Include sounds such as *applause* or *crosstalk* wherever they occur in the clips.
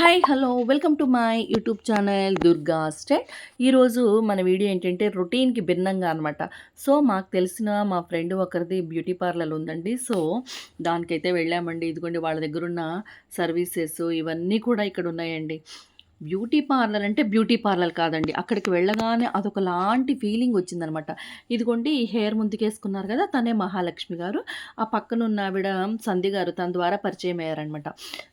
Hi hello welcome to my YouTube channel Durga state ఈరోజు మన video ఏంటంటే రొటీన్కి భిన్నంగా అనమాట సో మాకు తెలిసిన మా ఫ్రెండ్ ఒకరిది బ్యూటీ పార్లర్ ఉందండి. సో దానికైతే వెళ్ళామండి. ఇదిగోండి వాళ్ళ దగ్గర ఉన్న సర్వీసెస్ ఇవన్నీ కూడా ఇక్కడ ఉన్నాయండి. బ్యూటీ పార్లర్ అంటే బ్యూటీ పార్లర్ కాదండి. అక్కడికి వెళ్ళగానే అదొక లాంటి ఫీలింగ్ వచ్చిందనమాట. ఇదిగోండి ఈ హెయిర్ ముందుకేసుకున్నారు కదా తనే మహాలక్ష్మి గారు. ఆ పక్కన ఉన్న ఆవిడ సంధి గారు తన ద్వారా పరిచయం అయ్యారనమాట.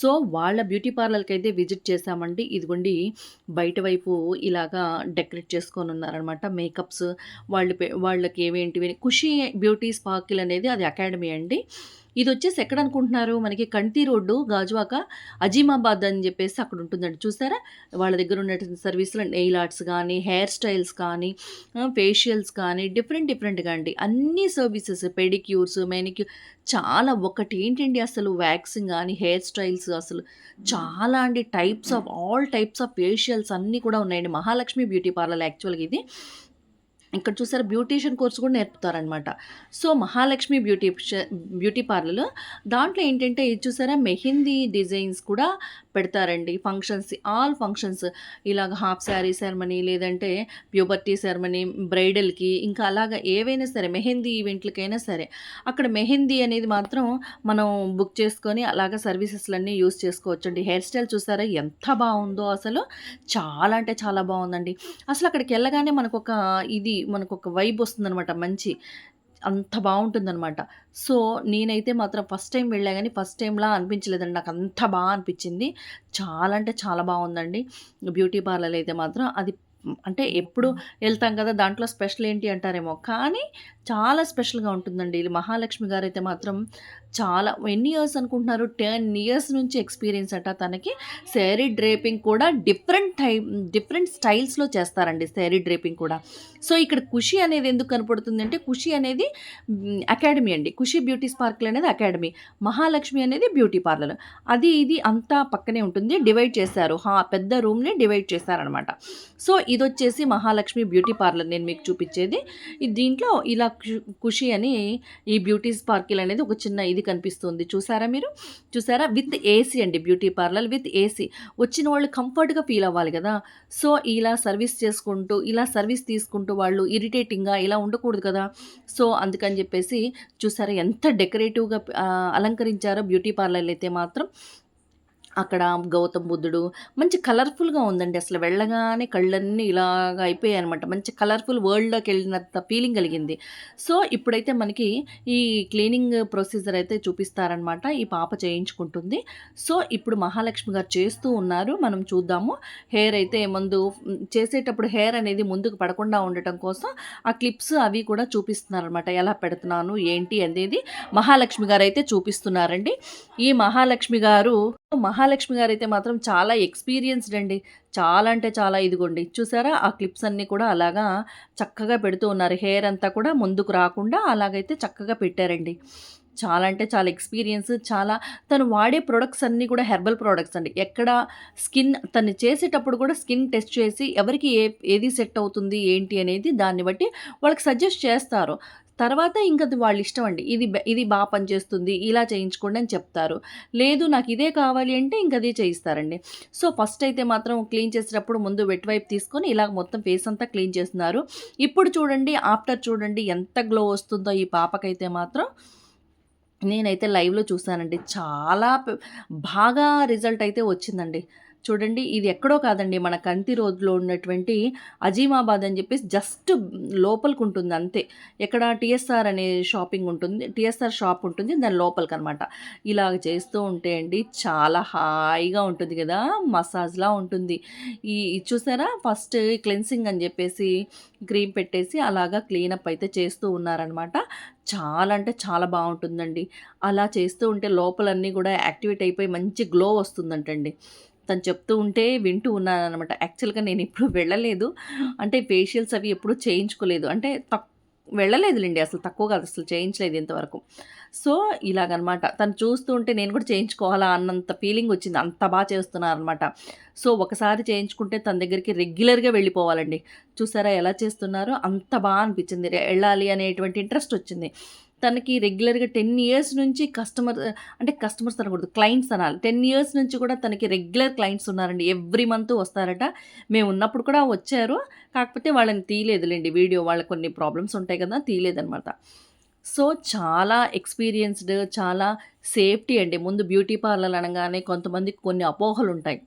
సో వాళ్ళ బ్యూటీ పార్లర్కి అయితే విజిట్ చేశామండి. ఇదిగోండి బయట వైపు ఇలాగా డెకరేట్ చేసుకొని ఉన్నారనమాట మేకప్స్ వాళ్ళు వాళ్ళకి ఏవేంటివి ఖుషి బ్యూటీ స్పార్కిల్ అనేది అది అకాడమీ అండి. ఇది వచ్చేసి ఎక్కడ అనుకుంటున్నారు మనకి కంటి రోడ్డు గాజువాక అజీమాబాద్ అని చెప్పేసి అక్కడ ఉంటుందండి చూసారా? వాళ్ళ దగ్గర ఉన్నటువంటి సర్వీసులు నెయిల్ ఆర్ట్స్ కానీ హెయిర్ స్టైల్స్ కానీ ఫేషియల్స్ కానీ డిఫరెంట్ డిఫరెంట్గా అండి. అన్ని సర్వీసెస్ పెడిక్యూర్స్ మెనిక్యూర్ చాలా ఒకటి ఏంటండి అసలు వ్యాక్సింగ్ కానీ హెయిర్ స్టైల్స్ అసలు చాలా అండి. Types of all types of facials అన్నీ కూడా ఉన్నాయండి. మహాలక్ష్మి బ్యూటీ పార్లర్ యాక్చువల్గా ఇది. ఇక్కడ చూసారు బ్యూటీషియన్ కోర్స్ కూడా నేర్పుతారనమాట so Mahalakshmi beauty beauty parlour దాంట్లో ఏంటంటే ఇది చూసారా మెహందీ డిజైన్స్ కూడా పెడతారండి. Functions all functions. ఇలాగ హాఫ్ శారీ సెరమనీ లేదంటే ప్యూబర్టీ సెరమనీ బ్రైడల్కి ఇంకా అలాగ ఏవైనా సరే మెహందీ ఈవెంట్లకైనా సరే అక్కడ మెహందీ అనేది మాత్రం మనం బుక్ చేసుకొని అలాగ సర్వీసెస్లన్నీ యూస్ చేసుకోవచ్చండి. హెయిర్ స్టైల్ చూసారా? ఎంత బాగుందో అసలు. చాలా అంటే చాలా బాగుందండి. అసలు అక్కడికి వెళ్ళగానే మనకు ఒక ఇది మనకు ఒక వైబ్ వస్తుందనమాట మంచి అంత బాగుంటుందన్నమాట సో నేనైతే మాత్రం ఫస్ట్ టైం వెళ్ళా కానీ ఫస్ట్ టైంలా అనిపించలేదండి. నాకు అంత బాగా అనిపించింది. చాలా అంటే చాలా బాగుందండి బ్యూటీ పార్లర్ అయితే మాత్రం అది అంటే ఎప్పుడు వెళ్తాం కదా దాంట్లో స్పెషల్ ఏంటి అంటారేమో. కానీ చాలా స్పెషల్గా ఉంటుందండి. మహాలక్ష్మి గారు అయితే మాత్రం చాలా ఎన్ని ఇయర్స్ అనుకుంటున్నారు? టెన్ ఇయర్స్ నుంచి ఎక్స్పీరియన్స్ అట. తనకి శారీ డ్రేపింగ్ కూడా డిఫరెంట్ టైప్ డిఫరెంట్ స్టైల్స్లో చేస్తారండి శారీ డ్రేపింగ్ కూడా. సో ఇక్కడ ఖుషి అనేది ఎందుకు కనపడుతుంది అంటే ఖుషి అనేది అకాడమీ అండి. ఖుషి బ్యూటీ స్పార్కిల్ అనేది అకాడమీ. మహాలక్ష్మి అనేది బ్యూటీ పార్లర్. అది ఇది అంతా పక్కనే ఉంటుంది. డివైడ్ చేశారు. హా పెద్ద రూమ్ని డివైడ్ చేశారనమాట. సో ఇది వచ్చేసి మహాలక్ష్మి బ్యూటీ పార్లర్ నేను మీకు చూపించేది. దీంట్లో ఇలా ఖుషి అని ఈ బ్యూటీ స్పార్కిల్ అనేది ఒక చిన్న ఇది కనిపిస్తుంది. చూసారా మీరు? చూసారా? విత్ ఏసీ అండి బ్యూటీ పార్లర్ విత్ ఏసీ. వచ్చిన వాళ్ళు కంఫర్ట్గా ఫీల్ అవ్వాలి కదా. సో ఇలా సర్వీస్ చేసుకుంటూ ఇలా సర్వీస్ తీసుకుంటూ వాళ్ళు ఇరిటేటింగ్గా ఇలా ఉండకూడదు కదా. సో అందుకని చెప్పేసి చూసారా ఎంత డెకరేటివ్గా అలంకరించారో బ్యూటీ పార్లర్లు అయితే మాత్రం. అక్కడ గౌతమ్ బుద్ధుడు మంచి కలర్ఫుల్గా ఉందండి. అసలు వెళ్ళగానే కళ్ళన్నీ ఇలాగ అయిపోయాయి అనమాట మంచి కలర్ఫుల్ వరల్డ్లోకి వెళ్ళినంత ఫీలింగ్ కలిగింది. సో ఇప్పుడైతే మనకి ఈ క్లీనింగ్ ప్రొసీజర్ అయితే చూపిస్తారనమాట ఈ పాప చేయించుకుంటుంది. సో ఇప్పుడు మహాలక్ష్మి గారు చేస్తూ ఉన్నారు. మనం చూద్దాము. హెయిర్ అయితే ముందు చేసేటప్పుడు హెయిర్ అనేది ముందుకు పడకుండా ఉండటం కోసం ఆ క్లిప్స్ అవి కూడా చూపిస్తున్నారనమాట ఎలా పెడుతున్నాను ఏంటి అనేది మహాలక్ష్మి గారు అయితే చూపిస్తున్నారండి. ఈ మహాలక్ష్మి గారు మహాలక్ష్మి గారు అయితే మాత్రం చాలా ఎక్స్పీరియన్స్డ్ అండి. చాలా అంటే చాలా ఇదిగోండి. చూసారా? ఆ క్లిప్స్ అన్నీ కూడా అలాగా చక్కగా పెడుతూ ఉన్నారు. హెయిర్ అంతా కూడా ముందుకు రాకుండా అలాగైతే చక్కగా పెట్టారండి. చాలా అంటే చాలా ఎక్స్పీరియన్స్ చాలా తను వాడే ప్రొడక్ట్స్ అన్నీ కూడా హెర్బల్ ప్రొడక్ట్స్ అండి. ఎక్కడ స్కిన్ తను చేసేటప్పుడు కూడా స్కిన్ టెస్ట్ చేసి ఎవరికి ఏ ఏది సెట్ అవుతుంది ఏంటి అనేది దాన్ని బట్టి వాళ్ళకి సజెస్ట్ చేస్తారు. తర్వాత ఇంకా అది వాళ్ళ ఇష్టం అండి ఇది ఇది బాగా పనిచేస్తుంది ఇలా చేయించుకోండి అని చెప్తారు. లేదు నాకు ఇదే కావాలి అంటే ఇంకదే చేయిస్తారండి. సో ఫస్ట్ అయితే మాత్రం క్లీన్ చేసేటప్పుడు ముందు వెట్ వైపు తీసుకొని ఇలా మొత్తం ఫేస్ అంతా క్లీన్ చేస్తున్నారు. ఇప్పుడు చూడండి ఆఫ్టర్ చూడండి ఎంత గ్లో వస్తుందో ఈ పాపకైతే మాత్రం. నేనైతే లైవ్లో చూసానండి. చాలా బాగా రిజల్ట్ అయితే వచ్చిందండి. చూడండి ఇది ఎక్కడో కాదండి మన కంతి రోడ్లో ఉన్నటువంటి అజీమాబాద్ అని చెప్పేసి జస్ట్ లోపలికి ఉంటుంది అంతే. ఎక్కడ టిఎస్ఆర్ అనే షాపింగ్ ఉంటుంది టిఎస్ఆర్ షాప్ ఉంటుంది దాని లోపలికి అనమాట ఇలాగ చేస్తూ ఉంటే అండి చాలా హాయిగా ఉంటుంది కదా మసాజ్లా ఉంటుంది. ఈ చూసారా ఫస్ట్ క్లెన్సింగ్ అని చెప్పేసి క్రీమ్ పెట్టేసి అలాగా క్లీనప్ అయితే చేస్తూ ఉన్నారనమాట. చాలా అంటే చాలా బాగుంటుందండి. అలా చేస్తూ ఉంటే లోపలన్నీ కూడా యాక్టివేట్ అయిపోయి మంచి గ్లో వస్తుందంటండి. తను చెప్తూ ఉంటే వింటూ ఉన్నాను అనమాట యాక్చువల్గా నేను ఎప్పుడు వెళ్ళలేదు. అంటే ఫేషియల్స్ అవి ఎప్పుడు చేయించుకోలేదు. అంటే తక్ వెళ్ళలేదులేండి. అసలు తక్కువ కాదు. అసలు చేయించలేదు ఇంతవరకు. సో ఇలాగనమాట. తను చూస్తూ ఉంటే నేను కూడా చేయించుకోవాలా అన్నంత ఫీలింగ్ వచ్చింది. అంత బాగా చేస్తున్నారనమాట సో ఒకసారి చేయించుకుంటే తన దగ్గరికి రెగ్యులర్గా వెళ్ళిపోవాలండి. చూసారా ఎలా చేస్తున్నారో? అంత బాగా అనిపించింది. వెళ్ళాలి అనేటువంటి ఇంట్రెస్ట్ వచ్చింది. తనకి రెగ్యులర్‌గా 10 ఇయర్స్ నుంచి కస్టమర్ అంటే కస్టమర్స్ అనకూడదు. క్లయింట్స్ అనాలి. 10 ఇయర్స్ నుంచి కూడా తనకి రెగ్యులర్ క్లయింట్స్ ఉన్నారండి. ఎవ్రీ మంత్ వస్తారట. మేము ఉన్నప్పుడు కూడా వచ్చారు. కాకపోతే వాళ్ళని తీయలేదులేండి వీడియో. వాళ్ళకి కొన్ని ప్రాబ్లమ్స్ ఉంటాయి కదా! తీయలేదనమాట. సో, చాలా ఎక్స్‌పీరియన్స్‌డ్ చాలా సేఫ్టీ అండి. ముందు బ్యూటీ పార్లర్ అనగానే కొంతమందికి కొన్ని అపోహలు ఉంటాయి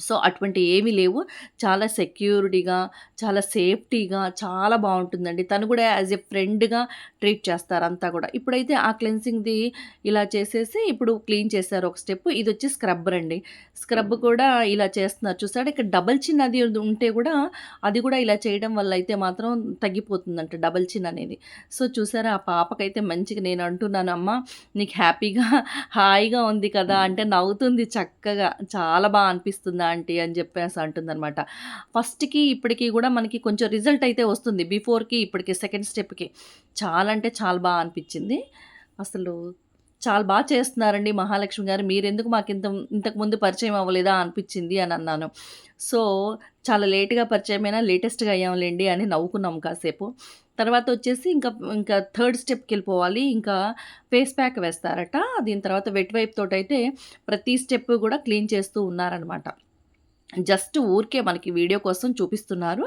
సో, అటువంటివి ఏమీ లేవు. చాలా సెక్యూరిటీగా, చాలా సేఫ్టీగా చాలా బావుంటుందండి. తను కూడా యాజ్ ఎ ఫ్రెండ్‌గా ట్రీట్ చేస్తారు అంతా కూడా. ఇప్పుడైతే ఆ క్లెన్సింగ్‌ది ఇలా చేసేసి ఇప్పుడు క్లీన్ చేశారు ఒక స్టెప్. ఇదొచ్చి స్క్రబ్బర్ అండి. స్క్రబ్ కూడా ఇలా చేస్తున్నారు. చూసారా ఇక్కడ డబుల్ చిన్ అది ఉంటే కూడా అది కూడా ఇలా చేయడం వల్ల అయితే మాత్రం తగ్గిపోతుందంట డబుల్ చిన్ అనేది. సో, చూసారా ఆ పాపకైతే మంచిగా నేను అంటున్నాను, "అమ్మ నీకు హ్యాపీగా హాయిగా ఉంది కదా!" అంటే నవ్వుతుంది చక్కగా. "చాలా బా అనిపిస్తుంది ఆంటీ" అని చెప్పేసి అంటుందనమాట. ఫస్ట్‌కి ఇప్పటికి కూడా మనకి కొంచెం రిజల్ట్ అయితే వస్తుంది. బిఫోర్‌కి ఇప్పటికి సెకండ్ స్టెప్‌కి. చాలా అంటే చాలా బాగా అనిపించింది అసలు చాలా బాగా చేస్తున్నారండి మహాలక్ష్మి గారు. మీరెందుకు మాకు ఇంత ఇంతకుముందు పరిచయం అవ్వలేదా అనిపించింది అని అన్నాను. సో, చాలా లేట్‌గా పరిచయమైనా లేటెస్ట్‌గా అయ్యాంలెండి అని నవ్వుకున్నాం కాసేపు. తర్వాత వచ్చేసి ఇంకా ఇంకా థర్డ్ స్టెప్కి వెళ్ళిపోవాలి ఇంకా ఫేస్ ప్యాక్ వేస్తారట. దీని తర్వాత వెట్ వైప్ తోటైతే ప్రతి స్టెప్ కూడా క్లీన్ చేస్తూ ఉన్నారనమాట. జస్ట్ ఊరికే మనకి వీడియో కోసం చూపిస్తున్నారు.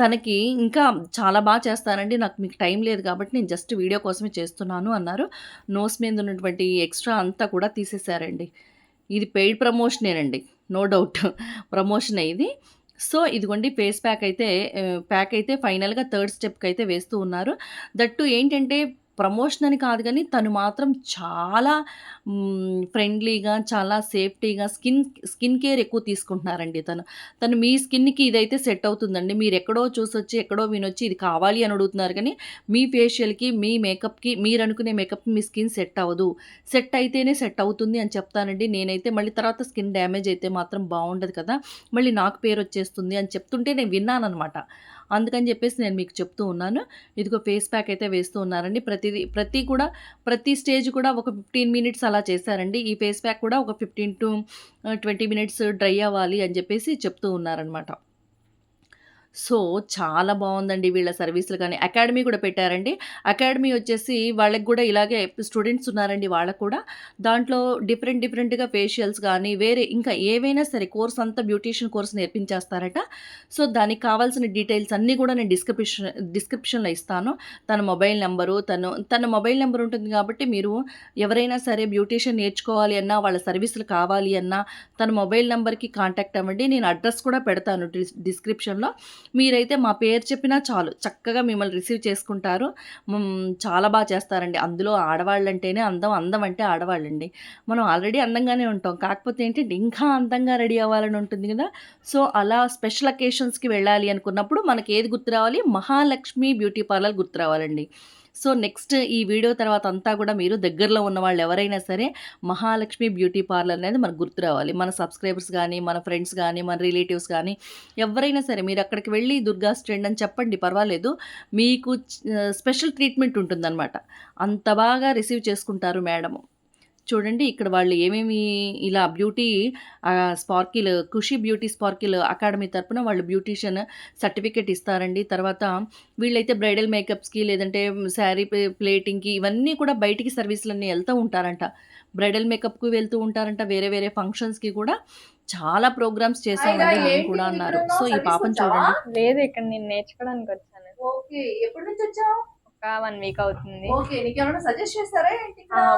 తనకి ఇంకా చాలా బాగా చేస్తానండి. నాకు మీకు టైం లేదు కాబట్టి నేను జస్ట్ వీడియో కోసమే చేస్తున్నాను అన్నారు. నోస్ మీద ఉన్నటువంటి ఎక్స్‌ట్రా అంతా కూడా తీసేశారండి. ఇది పెయిడ్ ప్రమోషనేనండి. No doubt. ప్రమోషనే ఇది. సో, ఇదిగోండి ఫేస్ ప్యాక్ అయితే ప్యాక్ అయితే ఫైనల్‌గా థర్డ్ స్టెప్కి అయితే వేస్తూ ఉన్నారు. దట్టు ఏంటంటే ప్రమోషన్ అని కాదు కానీ తను మాత్రం చాలా ఫ్రెండ్లీగా చాలా సేఫ్టీగా స్కిన్ స్కిన్ కేర్ ఎక్కువ తీసుకుంటున్నారండి తను. తను మీ స్కిన్‌కి ఇదైతే సెట్ అవుతుందండి. మీరు ఎక్కడో చూసొచ్చి, ఎక్కడో వినొచ్చి ఇది కావాలి అని అడుగుతున్నారు కానీ మీ ఫేషియల్‌కి, మీ మేకప్‌కి మీరు అనుకునే మేకప్‌కి మీ స్కిన్ సెట్ అవ్వదు. సెట్ అయితేనే సెట్ అవుతుంది అని చెప్తానండి. నేనైతే మళ్ళీ తర్వాత స్కిన్ డ్యామేజ్ అయితే మాత్రం బాగుండదు కదా! మళ్ళీ నాకు పేరు వచ్చేస్తుంది అని చెప్తుంటే నేను విన్నాననమాట. అందుకని చెప్పేసి నేను మీకు చెప్తూ ఉన్నాను. ఇదిగో ఫేస్ ప్యాక్ అయితే వేస్తూ ఉన్నారండి. ప్రతిది ప్రతి కూడా ప్రతి స్టేజ్ కూడా ఒక 15 మినిట్స్ అలా చేశారండి. ఈ ఫేస్ ప్యాక్ కూడా ఒక 15 టు ట్వంటీ మినిట్స్ డ్రై అవ్వాలి అని చెప్పేసి చెప్తూ ఉన్నారనమాట. సో, చాలా బాగుందండి వీళ్ళ సర్వీసులు కానీ. అకాడమీ కూడా పెట్టారండి. అకాడమీ వచ్చేసి వాళ్ళకి కూడా ఇలాగే స్టూడెంట్స్ ఉన్నారండి వాళ్ళకు కూడా. దాంట్లో డిఫరెంట్ డిఫరెంట్‌గా ఫేషియల్స్ కానీ వేరే ఇంకా ఏవైనా సరే కోర్స్ అంతా బ్యూటీషియన్ కోర్స్ నేర్పించేస్తారట. సో, దానికి కావాల్సిన డీటెయిల్స్ అన్నీ కూడా నేను డిస్క్రిప్షన్ డిస్క్రిప్షన్‌లో ఇస్తాను. తన మొబైల్ నెంబరు తను తన మొబైల్ నెంబర్ ఉంటుంది కాబట్టి మీరు ఎవరైనా సరే బ్యూటీషియన్ నేర్చుకోవాలి అన్నా, వాళ్ళ సర్వీసులు కావాలి అన్నా తన మొబైల్ నెంబర్కి కాంటాక్ట్ అవ్వండి. నేను అడ్రస్ కూడా పెడతాను డిస్ డిస్క్రిప్షన్‌లో. మీరైతే మా పేరు చెప్పినా చాలు. చక్కగా మిమ్మల్ని రిసీవ్ చేసుకుంటారు. చాలా బాగా చేస్తారండి. అందులో ఆడవాళ్ళంటేనే అందం. అందం అంటే ఆడవాళ్ళండి. మనం ఆల్రెడీ అందంగానే ఉంటాం. కాకపోతే ఏంటంటే ఇంకా అందంగా రెడీ అవ్వాలని ఉంటుంది కదా! సో, అలా స్పెషల్ అకేషన్స్‌కి వెళ్ళాలి అనుకున్నప్పుడు మనకి ఏది గుర్తు రావాలి? మహాలక్ష్మి బ్యూటీ పార్లర్ గుర్తు రావాలండి. సో, నెక్స్ట్ ఈ వీడియో తర్వాత అంతా కూడా మీరు దగ్గరలో ఉన్న వాళ్ళు ఎవరైనా సరే మహాలక్ష్మి బ్యూటీ పార్లర్ అనేది మనకు గుర్తు రావాలి. మన సబ్స్క్రైబర్స్ కానీ మన ఫ్రెండ్స్ కానీ మన రిలేటివ్స్ కానీ ఎవరైనా సరే మీరు అక్కడికి వెళ్ళి దుర్గా స్టెండ్ అని చెప్పండి పర్వాలేదు. మీకు స్పెషల్ ట్రీట్మెంట్ ఉంటుందనమాట. అంత బాగా రిసీవ్ చేసుకుంటారు మేడము. చూడండి ఇక్కడ వాళ్ళు ఏమేమి ఇలా beauty sparkle Khushi beauty sparkle academy తరపున వాళ్ళు బ్యూటీషియన్ సర్టిఫికేట్ ఇస్తారండి. తర్వాత వీళ్ళైతే బ్రైడల్ మేకప్స్‌కి లేదంటే శారీ ప్లే ప్లేటింగ్‌కి ఇవన్నీ కూడా బయటికి సర్వీసులన్నీ ఎళ్తూ ఉంటారంట. బ్రైడల్ మేకప్‌కి వెళ్తూ ఉంటారంట. వేరే వేరే ఫంక్షన్స్‌కి కూడా చాలా ప్రోగ్రామ్స్ చేశామండి మేము కూడా అన్నారు. సో, ఈ పాపని చూడండి. లేదు ఇక్కడ నేను నేర్చుకోవడానికి వచ్చాను. ఓకే. ఎప్పటి నుంచి వచ్చావు? ఒక 1 వీక్ అవుతుంది.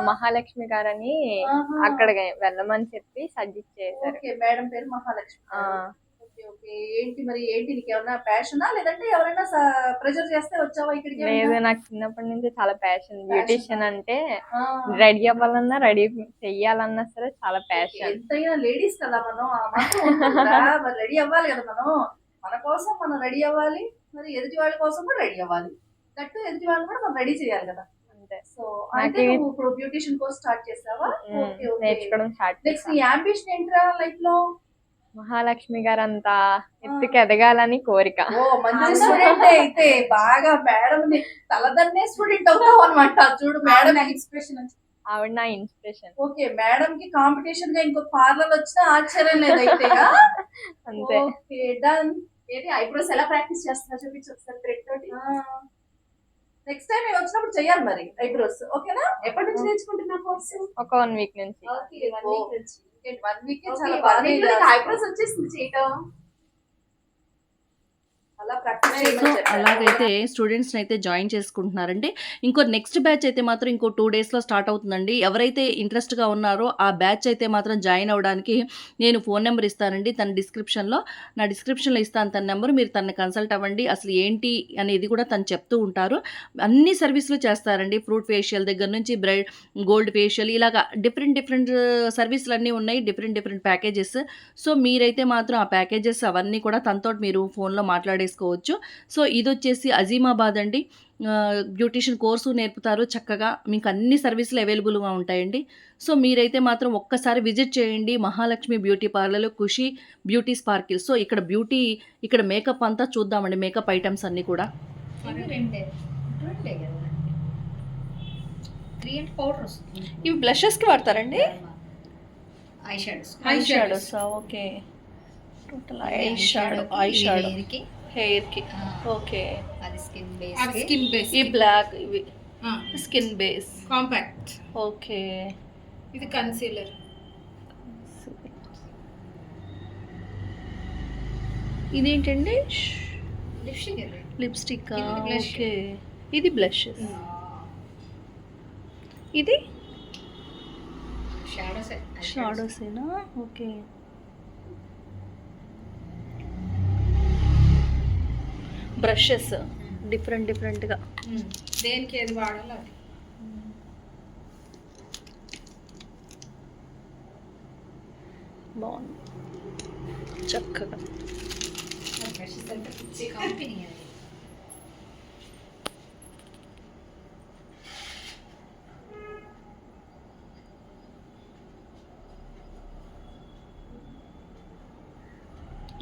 మహాలక్ష్మి గారని ఆహా! అక్కడికి వెళ్ళమని చెప్పి సజెస్ట్ చేశారు. మేడం పేరు మహాలక్ష్మి. ఏంటి మరి ఏంటి ప్యాషనా? లేదంటే ఎవరైనా చేస్తే వచ్చావా ఇక్కడికి లేదు? నాకు చిన్నప్పటి నుంచి చాలా ప్యాషన్. బ్యూటీషియన్ అంటే! రెడీ అవ్వాలన్నా, రెడీ చెయ్యాలన్నా సరే చాలా. ప్యాషన్. ఎంతైనా లేడీస్ కదా మనం. రెడీ *laughs* అవ్వాలి కదా మనం. మన కోసం మనం రెడీ అవ్వాలి. మరి ఎదుటి వాళ్ళ కోసం కూడా రెడీ అవ్వాలి. దట్టు ఎదుటి వాళ్ళని కూడా మనం రెడీ చేయాలి కదా! అంతే. సో, అయితే నువ్వు ఇప్పుడు బ్యూటీషియన్ కోర్స్ స్టార్ట్ చేసావా? నేర్చుకోవడం నెక్స్ట్. నీ ఏంట్రా లైఫ్‌లో? మహాలక్ష్మి గారంతా ఆ! ఎత్తుకు ఎదగాలని కోరిక. మంచి స్టూడెంటే అయితే. బాగా మేడంని తలదన్నే స్టూడెంట్ అవుతావన్నమాట. చూడు మేడం ఇన్స్పిరేషన్ అని. ఆవిడ నా ఇన్స్పిరేషన్. ఓకే. మేడంకి కాంపిటీషన్‌గా ఇంకో పార్లర్ వచ్చినా ఆశ్చర్యం! *laughs* అంతే. ఓకే. డన్. ఏది ఐబ్రోస్ ఎలా ప్రాక్టీస్ చేస్తున్నావు చూపించు ఒకసారి థ్రెడ్ తోటి. నెక్స్ట్ టైం నేను వచ్చినప్పుడు చెయ్యాలి మరి ఐబ్రోస్ ఓకేనా? ఎప్పటి నుంచి నేర్చుకుంటున్నా కోర్సు? ఒక వన్ వీక్ నుంచి. వన్ వీక్ చాలా బాగా eyebrows వచ్చేసింది చేయటం. సో. అలాగైతే స్టూడెంట్స్ని అయితే జాయిన్ చేసుకుంటున్నారండి. ఇంకో నెక్స్ట్ బ్యాచ్ అయితే మాత్రం ఇంకో టూ డేస్లో స్టార్ట్ అవుతుందండి. ఎవరైతే ఇంట్రెస్ట్గా ఉన్నారో ఆ బ్యాచ్ అయితే మాత్రం జాయిన్ అవ్వడానికి నేను ఫోన్ నెంబర్ ఇస్తానండి. తన డిస్క్రిప్షన్లో నా డిస్క్రిప్షన్లో ఇస్తాను తన నెంబర్ మీరు తనని కన్సల్ట్ అవ్వండి. అసలు ఏంటి అనేది కూడా తను చెప్తూ ఉంటారు. అన్ని సర్వీసులు చేస్తారండి. ఫ్రూట్ ఫేషియల్ దగ్గర నుంచి బ్రైడ్ గోల్డ్ ఫేషియల్ ఇలాగా డిఫరెంట్ డిఫరెంట్ సర్వీసులు అన్నీ ఉన్నాయి. డిఫరెంట్ డిఫరెంట్ ప్యాకేజెస్ సో మీరైతే మాత్రం ఆ ప్యాకేజెస్ అవన్నీ కూడా తనతో మీరు ఫోన్లో మాట్లాడేసుకోవచ్చు సో ఇది వచ్చేసి అజీమాబాద్ అండి. బ్యూటిషియన్ కోర్సు నేర్పుతారు చక్కగా. మీకు అన్ని సర్వీసులు అవైలబుల్గా ఉంటాయండి. సో మీరైతే మాత్రం ఒక్కసారి విజిట్ చేయండి. Mahalakshmi beauty parlour Khushi beauty sparkle. So ఇక్కడ బ్యూటీ ఇక్కడ మేకప్ అంతా చూద్దామండి. మేకప్ ఐటమ్స్ అన్నీ కూడా. ఇవి బ్లషెస్కి వాడతారండి? Eye shadows eye shadows okay total eye shadow eye shadow కి. హెయిర్కి ఓకే. అది స్కిన్ బేస్ అది స్కిన్ బేస్ ఈ బ్లాక్ ఇవి. Skin base. కాంపాక్ట్. ఓకే. ఇది కన్సీలర్. ఇదేంటండి? Lipstick lipstick. ఓకే. ఇది బ్లషెస్. ఇది? షాడోస్. షాడోసేనా? ఓకే. బ్రషెస్ డిఫరెంట్ డిఫరెంట్గా దేనికి ఏది వాడాలో అది. బాగుంది. చక్కగా.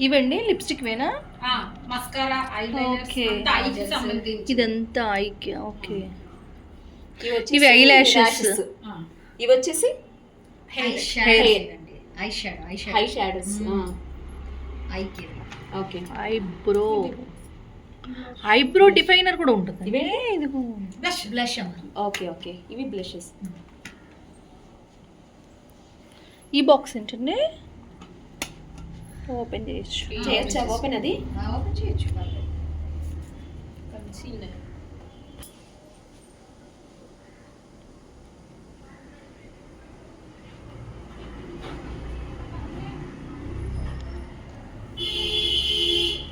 ఇవండి లిప్స్టిక్ వేనా మస్కారా ఐ. ఐకి సంబంధించి. ఇదంతా ఐకి ఓకే ఇవి వచ్చేసి ఇవి lashes. ఆ. ఇవి వచ్చేసి ఐ. షాడో అండి. Eye shadow eye shadow shadows ఐకి ఓకే ఐబ్రో ఐబ్రో డిఫైనర్ కూడా ఉంటుంది ఇవే? ఇది బ్లష్ బ్లష్ ఓకే ఓకే ఇవి బ్లషెస్ ఈ బాక్స్ ఏంటండి? ఓపెన్ చేయొచ్చు. చేయొచ్చా? ఓపెన్ అది? ఓపెన్ చేయొచ్చు. కన్సీలర్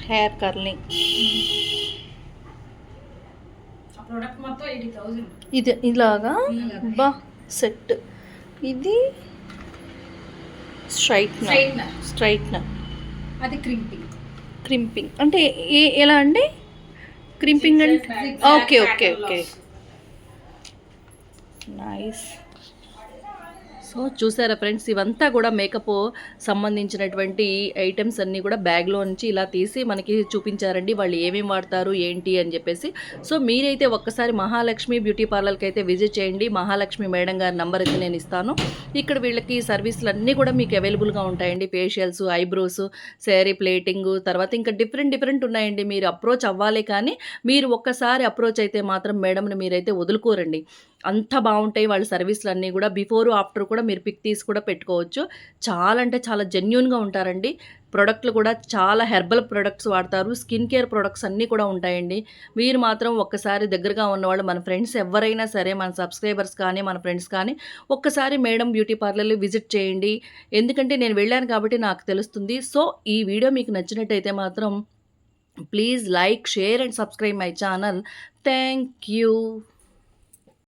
హెయిర్ కర్లింగ్ ఇది ఇలాగా? బా సెట్ ఇది స్ట్రైట్నర్ స్ట్రైట్నర్ స్ట్రైట్నర్ అది క్రింపింగ్ క్రింపింగ్ అంటే ఏ ఎలా అండి? క్రింపింగ్ అంటే okay okay okay nice so చూసారా ఫ్రెండ్స్ ఇవంతా కూడా మేకప్ సంబంధించినటువంటి ఐటమ్స్ అన్నీ కూడా బ్యాగ్లో నుంచి ఇలా తీసి మనకి చూపించారండి వాళ్ళు ఏమేమి వాడతారు ఏంటి అని చెప్పేసి. సో మీరైతే ఒక్కసారి మహాలక్ష్మి బ్యూటీ పార్లర్కి అయితే విజిట్ చేయండి. మహాలక్ష్మి మేడం గారి నంబర్ అయితే నేను ఇస్తాను. ఇక్కడ వీళ్ళకి సర్వీసులు అన్నీ కూడా మీకు అవైలబుల్గా ఉంటాయండి. ఫేషియల్స్ ఐబ్రోస్ శారీ ప్లేటింగ్ తర్వాత ఇంకా డిఫరెంట్ డిఫరెంట్ ఉన్నాయండి. మీరు అప్రోచ్ అవ్వాలి కానీ మీరు ఒక్కసారి అప్రోచ్ అయితే మాత్రం మేడంని మీరైతే వదులుకోరండి. అంత బాగుంటాయి వాళ్ళ సర్వీసులు అన్నీ కూడా. బిఫోర్ ఆఫ్టర్ కూడా మీరు పిక్ తీసి కూడా పెట్టుకోవచ్చు. చాలా అంటే చాలా జెన్యున్గా ఉంటారండి. ప్రొడక్ట్లు కూడా చాలా హెర్బల్ ప్రొడక్ట్స్ వాడతారు. స్కిన్ కేర్ ప్రొడక్ట్స్ అన్నీ కూడా ఉంటాయండి. మీరు మాత్రం ఒక్కసారి దగ్గరగా ఉన్నవాళ్ళు మన ఫ్రెండ్స్ ఎవరైనా సరే మన సబ్స్క్రైబర్స్ కానీ మన ఫ్రెండ్స్ కానీ ఒక్కసారి మేడం బ్యూటీ పార్లర్లు విజిట్ చేయండి. ఎందుకంటే నేను వెళ్ళాను కాబట్టి నాకు తెలుస్తుంది. సో ఈ వీడియో మీకు నచ్చినట్టయితే మాత్రం please like share and subscribe my channel. Thank you.